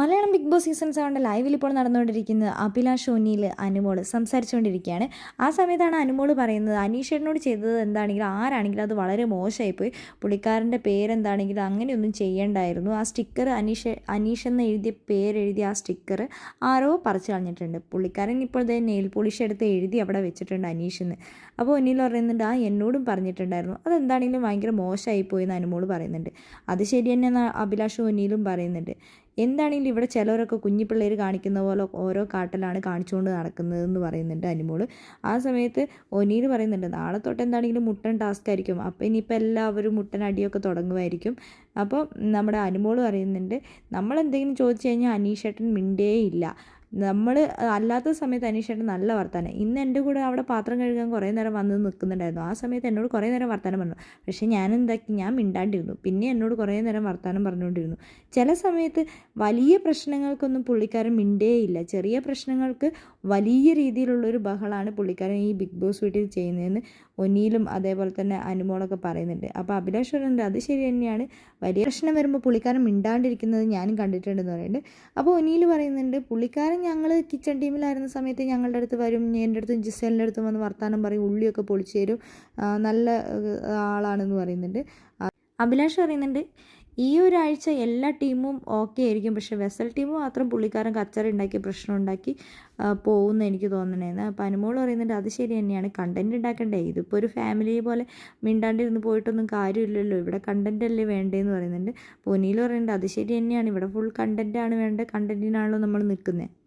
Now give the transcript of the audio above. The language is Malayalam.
മലയാളം ബിഗ് ബോസ് സീസൺ സെവന്റെ ലൈവിൽ ഇപ്പോൾ നടന്നുകൊണ്ടിരിക്കുന്നത് അഭിലാഷ് ഒന്നിയിൽ അനുമോൾ സംസാരിച്ചുകൊണ്ടിരിക്കുകയാണ്. ആ സമയത്താണ് അനുമോൾ പറയുന്നത് അനീഷേട്ടനോട് ചെയ്തത് എന്താണെങ്കിലും ആരാണെങ്കിലും അത് വളരെ മോശമായിപ്പോയി. പുള്ളിക്കാരന്റെ പേരെന്താണെങ്കിലും അങ്ങനെയൊന്നും ചെയ്യേണ്ടായിരുന്നു. ആ സ്റ്റിക്കർ അനീഷ് അനീഷ് എന്ന് എഴുതിയ പേരെഴുതിയ ആ സ്റ്റിക്കർ ആരോ പറിച്ചു കളഞ്ഞിട്ടുണ്ട്. പുള്ളിക്കാരൻ ഇപ്പോൾ ദേ നെയിൽ പോളിഷ് എടുത്ത് എഴുതി അവിടെ വെച്ചിട്ടുണ്ട് അനീഷ് എന്ന്. അപ്പോൾ ഒന്നിൽ പറയുന്നുണ്ട് ആ എന്നോടും പറഞ്ഞിട്ടുണ്ടായിരുന്നു. അതെന്താണെങ്കിലും ഭയങ്കര മോശമായി പോയി എന്ന് അനുമോൾ പറയുന്നുണ്ട്. അത് ശരി തന്നെ അഭിലാഷ് ഒന്നിയിലും പറയുന്നുണ്ട്. എന്താണെങ്കിലും ഇവിടെ ചിലവരൊക്കെ കുഞ്ഞു പിള്ളേർ കാണിക്കുന്ന പോലെ ഓരോ കാട്ടലാണ് കാണിച്ചുകൊണ്ട് നടക്കുന്നത് എന്ന് പറയുന്നുണ്ട് അനുമോൾ. ആ സമയത്ത് ഒനീൽ പറയുന്നുണ്ട് നാളെ തൊട്ട് എന്താണെങ്കിലും മുട്ടൻ ടാസ്ക് ആയിരിക്കും. അപ്പോൾ ഇനിയിപ്പോൾ എല്ലാവരും മുട്ടൻ അടിയൊക്കെ തുടങ്ങുമായിരിക്കും. അപ്പോൾ നമ്മുടെ അനുമോൾ പറയുന്നുണ്ട് നമ്മൾ എന്തെങ്കിലും ചോദിച്ചു കഴിഞ്ഞാൽ അനീഷേട്ടൻ മിണ്ടേ ഇല്ല നമ്മൾ അല്ലാത്ത സമയത്ത് അനീഷേട്ടൻ നല്ല വർത്താനം. ഇന്ന് എന്റെ കൂടെ അവിടെ പാത്രം കഴുകാൻ കുറേ നേരം വന്ന് നിൽക്കുന്നുണ്ടായിരുന്നു ആ സമയത്ത് എന്നോട് കുറേ നേരം വർത്താനം പറഞ്ഞു. പക്ഷേ ഞാൻ എന്താക്കി ഞാൻ മിണ്ടാണ്ടിരുന്നു. പിന്നെ എന്നോട് കുറേ നേരം വർത്താനം പറഞ്ഞുകൊണ്ടിരുന്നു. ചില സമയത്ത് വലിയ പ്രശ്നങ്ങൾക്കൊന്നും പുള്ളിക്കാരൻ മിണ്ടേയില്ല. ചെറിയ പ്രശ്നങ്ങൾക്ക് വലിയ രീതിയിലുള്ളൊരു ബഹളമാണ് പുള്ളിക്കാരൻ ഈ ബിഗ് ബോസ് വീട്ടിൽ ചെയ്യുന്നതെന്ന് ഒന്നിയിലും അതേപോലെ തന്നെ അനുമോളൊക്കെ പറയുന്നുണ്ട്. അപ്പോൾ അഭിലാഷ് പറയുന്നുണ്ട് അത് ശരി തന്നെയാണ്. വലിയ പ്രശ്നം വരുമ്പോൾ പുള്ളിക്കാരൻ മിണ്ടാണ്ടിരിക്കുന്നത് ഞാനും കണ്ടിട്ടുണ്ടെന്ന് പറയുന്നുണ്ട്. അപ്പോൾ ഒനിയിൽ പറയുന്നുണ്ട് പുള്ളിക്കാരൻ ഞങ്ങൾ കിച്ചൺ ടീമിലായിരുന്ന സമയത്ത് ഞങ്ങളുടെ അടുത്ത് വരും എന്റെ അടുത്തും ജിസേലിന്റെ അടുത്തും വന്ന് വർത്താനം പറയും ഉള്ളിയൊക്കെ പൊളിച്ചു തരും. നല്ല ആളാണെന്ന് പറയുന്നുണ്ട്. അഭിലാഷ് പറയുന്നുണ്ട് ഈ ഒരാഴ്ച എല്ലാ ടീമും ഓക്കെ ആയിരിക്കും പക്ഷേ വെസൽ ടീം മാത്രം പുള്ളിക്കാരൻ കച്ചറ ഉണ്ടാക്കി പ്രശ്നം ഉണ്ടാക്കി പോകുമെന്ന് എനിക്ക് തോന്നണേന്ന്. അപ്പോൾ അനുമോൾ പറയുന്നുണ്ട് അത് ശരി തന്നെയാണ് കണ്ടന്റ് ഉണ്ടാക്കണ്ടേ? ഇതിപ്പോൾ ഒരു ഫാമിലി പോലെ മിണ്ടാണ്ടിരുന്ന് പോയിട്ടൊന്നും കാര്യമില്ലല്ലോ ഇവിടെ കണ്ടന്റ് അല്ലേ വേണ്ടതെന്ന് പറയുന്നുണ്ട്. പൊന്നിയിൽ പറയുന്നുണ്ട് അത് ശരി തന്നെയാണ് ഇവിടെ ഫുൾ കണ്ടന്റാണ് വേണ്ടത് കണ്ടന്റിനാണല്ലോ നമ്മൾ നിൽക്കുന്നത്